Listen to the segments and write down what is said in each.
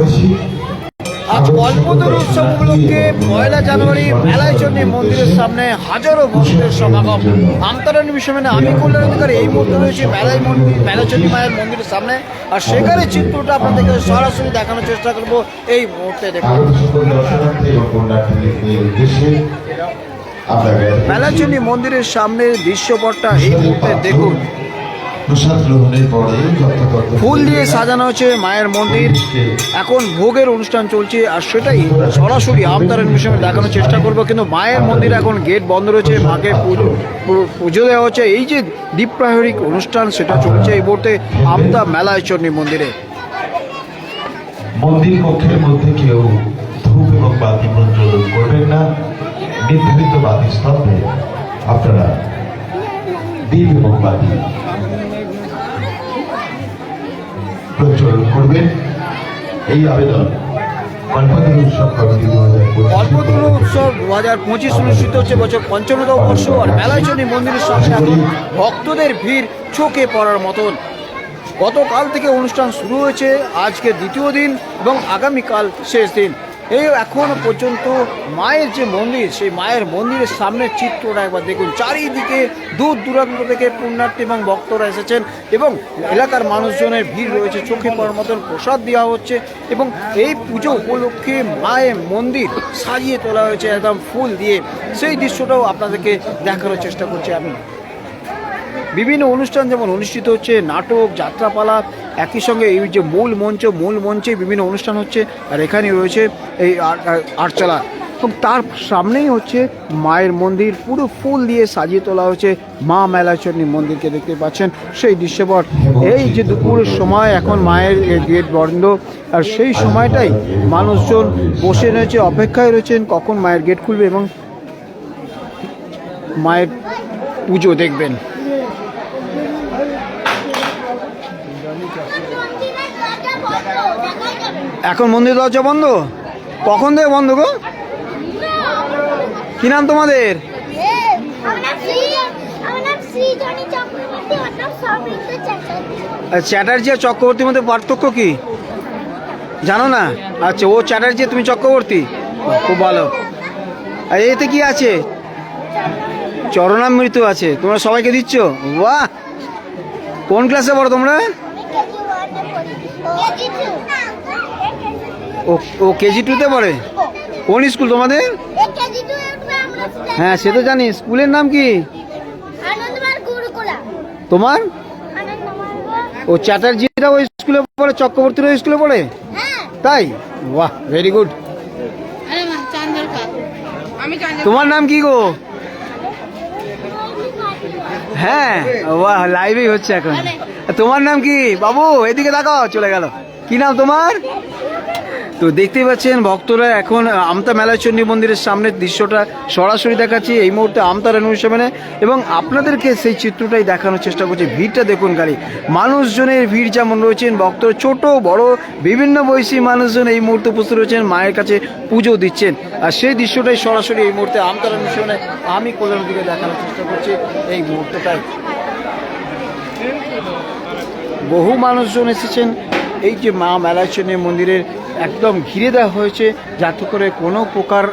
করেছি। আজ কল্পতরু উৎসব উপলক্ষে পয়লা জানুয়ারি মেলায় চন্ডী মন্দিরের সামনে হাজারো ভক্তের সমাগম। আমতারণী বিশ্বমানে আমি কল্যাণ অধিকারী এই মুহূর্তে রয়েছে মেলায় মন্দির মেলাচন্ডী মায়ের মন্দিরের সামনে। আর সেখানে চিত্রটা আপনাদেরকে সরাসরি দেখানোর চেষ্টা করব এই মুহূর্তে দেখুন। মেলাচন্ডী মন্দিরের সামনের দৃশ্যপটটা এই মুহূর্তে দেখুন। প্রসাদ গ্রহণের পরে ফুল দিয়ে সাজানো হচ্ছে মায়ের মন্দির। এখন ভোগের অনুষ্ঠান চলছে আর সেটাই সরাসরি আমতার মিশনে দেখানোর চেষ্টা করব। কিন্তু মায়ের মন্দির এখন গেট বন্ধ রয়েছে মাকে পুজো পুজো দেওয়া হচ্ছে। এই যে দ্বীপ প্রাহরিক অনুষ্ঠান সেটা চলছে এই মুহূর্তে আমতা মেলায় চন্ডী মন্দিরে। মন্দির কক্ষের মধ্যে কেউ ধূপ এবং বাতি প্রজ্বলন করবেন না। নির্ধারিত বাতি স্তম্ভে আপনারা দ্বীপ এবং বাতি প্রজ্বলন করবেন এই আবেদন উৎসব দু হাজার কল্পতরু উৎসব দু হাজার পঁচিশ অনুষ্ঠিত হচ্ছে বছর পঞ্চমতম বর্ষ আর মেলায় মন্দিরের সামনে এখন ভক্তদের ভিড় চোখে পড়ার মতন। গতকাল থেকে অনুষ্ঠান শুরু হয়েছে আজকে দ্বিতীয় দিন এবং আগামীকাল শেষ দিন। এই এখনও পর্যন্ত মায়ের যে মন্দির, সেই মায়ের মন্দিরের সামনের চিত্রটা একবার দেখুন। চারিদিকে দূর দূরান্ত থেকে পুণ্যার্থী এবং ভক্তরা এসেছেন এবং এলাকার মানুষজনের ভিড় রয়েছে, চোখে পড়ার মতন প্রসাদ দেওয়া হচ্ছে এবং এই পুজো উপলক্ষে মায়ের মন্দির সাজিয়ে তোলা হয়েছে, একদম ফুল দিয়ে। সেই দৃশ্যটাও আপনাদেরকে দেখানোর চেষ্টা করছি আমি। বিভিন্ন অনুষ্ঠান যেমন অনুষ্ঠিত হচ্ছে, নাটক, যাত্রাপালা, একই সঙ্গে এই যে মূল মঞ্চ, মূল মঞ্চে বিভিন্ন অনুষ্ঠান হচ্ছে, আর এখানে রয়েছে এই আট- আট- আটচালা। এবং তার সামনেই হচ্ছে মায়ের মন্দির, পুরো ফুল দিয়ে সাজিয়ে তোলা হয়েছে মা মেলাচন্ডী মন্দিরকে দেখতে পাচ্ছেন। সেই দৃশ্যপট, এই যে দুপুরের সময় এখন মায়ের গেট বন্ধ, আর সেই সময়টাই মানুষজন বসে রয়েছে, অপেক্ষায় রয়েছেন কখন মায়ের গেট খুলবে এবং মায়ের পুজো দেখবেন। এখন মন্দির দরজা বন্ধ? কখন থেকে বন্ধ গো? কি নাম তোমাদের? চ্যাটার্জি আর চক্রবর্তীর মধ্যে পার্থক্য কি? জানো না? আচ্ছা ও চ্যাটার্জি, তুমি চক্রবর্তী? খুব ভালো। আর এতে কি আছে? চরণামৃত আছে। তোমরা সবাইকে দিচ্ছ? বাহ! কোন ক্লাসে পড়ো তোমরা? ও কেজি টুতে পড়ে? কোন স্কুল তোমাদের? হ্যাঁ সে তো জানি। স্কুলের নাম কি? তোমার? ও চ্যাটার্জিরা ওই স্কুলে পড়ে চক্রবর্তীরা ওই স্কুলে পড়ে? তাই? বাহ ভেরি গুড তোমার নাম কি গো? হ্যাঁ বাহ লাইভেই হচ্ছে এখন। তোমার নাম কি? বাবু, এদিকে দেখো চলে গেল। কি নাম তোমার? তো দেখতেই পাচ্ছেন ভক্তরা এখন আমতা মেলাচণ্ডী মন্দিরের সামনের দৃশ্যটা সরাসরি দেখাচ্ছি। এই মুহূর্তে আমতা রেনুসামনে এবং আপনাদেরকে সেই চিত্রটাই দেখানোর চেষ্টা করছি। ভিড়টা দেখুন গাড়ি মানুষজনের ভিড় যেমন রয়েছেন, ভক্ত ছোট, বড়, বিভিন্ন বয়সী মানুষজন এই মুহূর্তে উপস্থিত রয়েছেন, মায়ের কাছে পুজো দিচ্ছেন। আর সেই দৃশ্যটাই সরাসরি এই মুহূর্তে আমতা রেনুসামনে আমি কল্যাণ দিকে দেখানোর চেষ্টা করছি এই মুহূর্তটাই। বহু মানুষজন এসেছেন এই যে মা মেলাচন্ডী মন্দিরের একদম ঘিরে দেওয়া হয়েছে যাতে করে কোনো প্রকার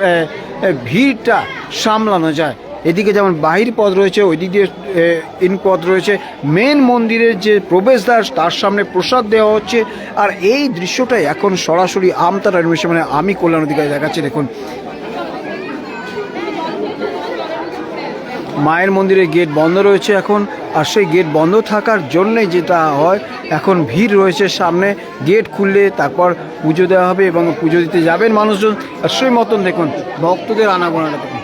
ভিড়টা সামলানো যায়। এদিকে যেমন বাহির পথ রয়েছে ওই দিক দিয়ে ইন পথ রয়েছে। মেন মন্দিরের যে প্রবেশদ্বার, তার সামনে প্রসাদ দেওয়া হচ্ছে। আর এই দৃশ্যটাই এখন সরাসরি আমতার অ্যাডমিশন মানে আমি কল্যাণ অধিকারী দেখাচ্ছি, দেখুন। মায়ের মন্দিরের গেট বন্ধ রয়েছে এখন। আর সেই গেট বন্ধ থাকার জন্যে যেটা হয় এখন ভিড় রয়েছে সামনে। গেট খুললে তারপর পুজো দেওয়া হবে এবং পুজো দিতে যাবেন মানুষজন। আর সেই মতন দেখুন ভক্তদের আনাগোনাটা দেখুন।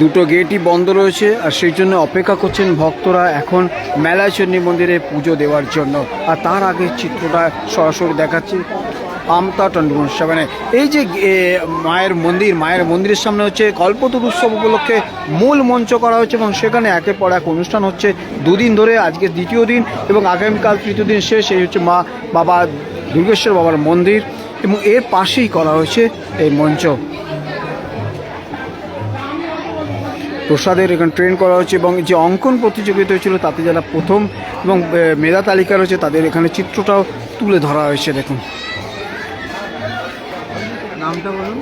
দুটো গেটই বন্ধ রয়েছে আর সেই জন্য অপেক্ষা করছেন ভক্তরা এখন মেলাচন্ডী মন্দিরে পুজো দেওয়ার জন্য। আর তার আগে চিত্রটা সরাসরি দেখাচ্ছি আমতা টন্ডন সেভেনে এই যে মায়ের মন্দির, মায়ের মন্দিরের সামনে হচ্ছে কল্পতরু উৎসব উপলক্ষে মূল মঞ্চ করা হচ্ছে এবং সেখানে একের পর এক অনুষ্ঠান হচ্ছে দুদিন ধরে। আজকে দ্বিতীয় দিন এবং আগামীকাল তৃতীয় দিন শেষ। এই হচ্ছে মা বাবা দুর্গেশ্বর বাবার মন্দির এবং এর পাশেই করা হয়েছে এই মঞ্চ। প্রসাদের এখানে ট্রেন করা হচ্ছে এবং যে অঙ্কন প্রতিযোগিতা হয়েছিল তাতে যারা প্রথম এবং মেধা তালিকা রয়েছে তাদের এখানে চিত্রটাও তুলে ধরা হয়েছে দেখুন। নামটা বলুন।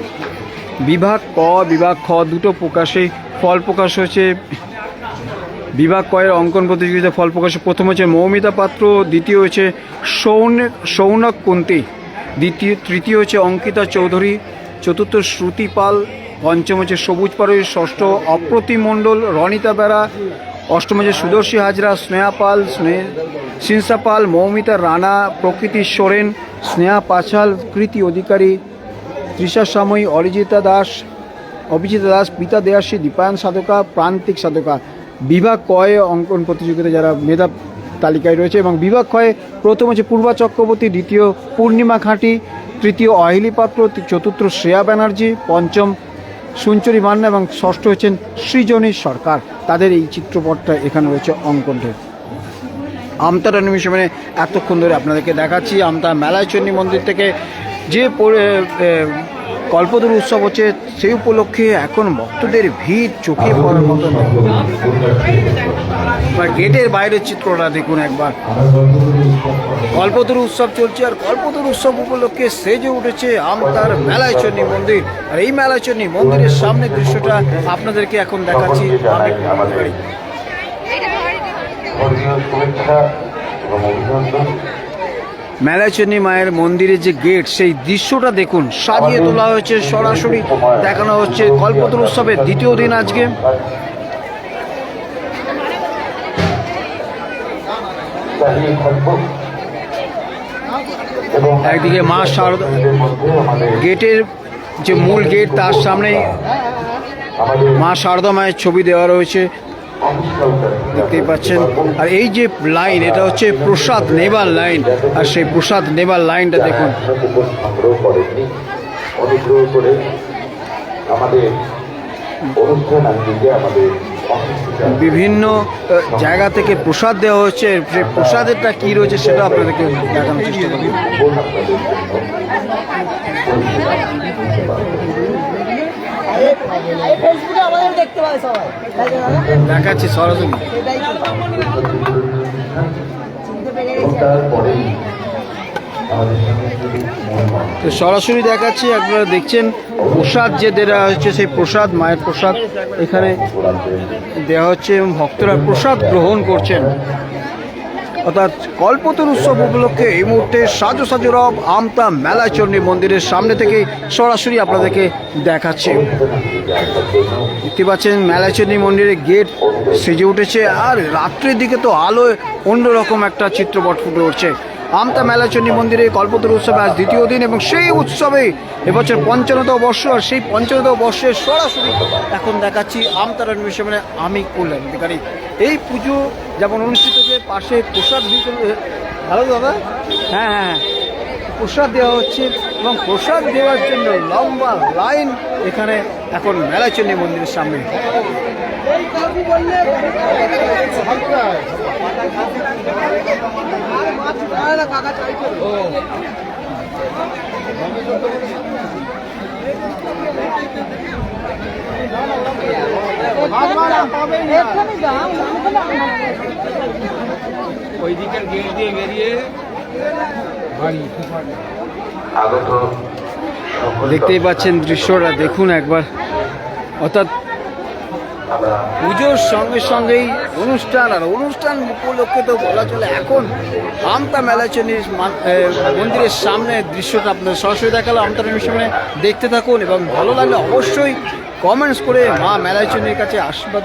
বিভাগ ক বিভাগ খ দুটো প্রকাশে ফল প্রকাশ হয়েছে। বিভাগ কয়ের অঙ্কন প্রতিযোগিতা ফল প্রকাশে প্রথম হচ্ছে মৌমিতা পাত্র দ্বিতীয় হচ্ছে সৌনক সৌনক কুন্তি দ্বিতীয় তৃতীয় হচ্ছে অঙ্কিতা চৌধুরী চতুর্থ শ্রুতি পাল পঞ্চম হচ্ছে সবুজ পাড়ই ষষ্ঠ অপ্রতিম মণ্ডল রনিতা বেড়া অষ্টম হচ্ছে সুদর্শী হাজরা, স্নেহা পাল সিনসা পাল, মৌমিতা রানা, প্রকৃতি সোরেন, স্নেহা পাছাল, কৃতি অধিকারী, তৃষা সাময়ী, অরিজিতা দাস, অভিজিতা দাস, পিতা দেয়াসী দীপায়ন সাধকা, প্রান্তিক সাধকা। বিভাগ কয়ে অঙ্কন প্রতিযোগিতা যারা মেধা তালিকায় রয়েছে এবং বিভাগ ক্ষয়ে প্রথম হচ্ছে পূর্বা চক্রবর্তী, দ্বিতীয় পূর্ণিমা খাঁটি তৃতীয় অহিলি পাত্র, চতুর্থ শ্রেয়া ব্যানার্জি, পঞ্চম সুঞ্চরী মান্না এবং ষষ্ঠ হয়েছেন সৃজনী সরকার। তাদের এই চিত্রপটটা এখানে রয়েছে অঙ্কনটা। আমতার মানে এতক্ষণ ধরে আপনাদেরকে দেখাচ্ছি, আমতা মেলাচন্ডী মন্দির থেকে যে কল্পতরু উৎসব হচ্ছে সেই উপলক্ষে এখন ভক্তদের ভিড় চোখে পড়ার এবার গেটের বাইরের চিত্রটা দেখুন একবার। কল্পতরু উৎসব চলছে আর কল্পতরু উৎসব উপলক্ষে সেজে উঠেছে আমতার মেলাচন্ডী মন্দির। আর এই মেলাচন্ডী মন্দিরের সামনে দৃশ্যটা আপনাদেরকে এখন দেখাচ্ছি। আমি পুরোপুরি। শুভেচ্ছা এবং অভিনন্দন। মেলাচন্ডী মায়ের মন্দিরের যে গেট, সেই দৃশ্যটা দেখুন। সাজিয়ে তোলা হয়েছে সরাসরি, দেখানো হচ্ছে কল্পতরু উৎসবের দ্বিতীয় দিন আজকে। একদিকে মা শারদা গেটের যে মূল গেট, তার আমাদের মা শারদা মায়ের ছবি দেওয়া রয়েছে। দেখতেই পাচ্ছেন। আর এই যে লাইন এটা হচ্ছে প্রসাদ নেবার লাইন আর সেই প্রসাদ নেবার লাইনটা দেখুন। অনুগ্রহ করে আমাদের অনুষ্ঠান আঙ্গিকে আমাদের বিভিন্ন জায়গা থেকে প্রসাদ দেওয়া হচ্ছে। সেই প্রসাদেরটা কি রয়েছে সেটা আপনাদেরকে দেখানোর চেষ্টা করি ফেসবুকে আমাদের দেখতে পায় সবাই। তাই জন্য না? দেখাচ্ছি সরাসরি তো। সরাসরি দেখাচ্ছি আপনারা দেখছেন প্রসাদ যে দেওয়া হচ্ছে সেই প্রসাদ মায়ের প্রসাদ এখানে দেওয়া হচ্ছে এবং ভক্তরা প্রসাদ গ্রহণ করছেন। অর্থাৎ কল্পতর উৎসব উপলক্ষে এই মুহূর্তে সাজো সাজো রব আমতা মেলাচণ্ডী মন্দিরের সামনে থেকে সরাসরি আপনাদেরকে দেখাচ্ছে। দেখতে পাচ্ছেন মেলাচণ্ডী মন্দিরের গেট সেজে উঠেছে আর রাত্রের দিকে তো আলোয় অন্যরকম একটা চিত্রপট ফুটে উঠছে। আমতা মেলাচণ্ডী মন্দিরে কল্পতরু উৎসবে আজ দ্বিতীয় দিন এবং সেই উৎসবে এবছর পঞ্চান্নতম বর্ষ আর সেই পঞ্চান্নতম বর্ষে সরাসরি এখন দেখাচ্ছি আমতার অন্বেষণে আমি কল্যাণ অধিকারী। এই পুজো যেমন অনুষ্ঠিত হচ্ছে পাশে প্রসাদ ভালো দাদা? হ্যাঁ হ্যাঁ হ্যাঁ। প্রসাদ দেওয়া হচ্ছে এবং প্রসাদ দেওয়ার জন্য লম্বা লাইন এখানে এখন মেলাচন্ডী মন্দিরের সামনে। এক্ষুনি দাম দাম করে দেখতেই পাচ্ছেন দৃশ্যটা দেখুন একবার। অর্থাৎ পুজোর সঙ্গে সঙ্গেই অনুষ্ঠান, আর অনুষ্ঠান উপলক্ষে তো বলা চলে এখন আমতা মেলাচনির মন্দিরের সামনে দৃশ্যটা আপনার সরাসরি দেখাল আমতা সামনে দেখতে থাকুন এবং ভালো লাগলে অবশ্যই কমেন্টস করে মা মেলাচনির কাছে আশীর্বাদ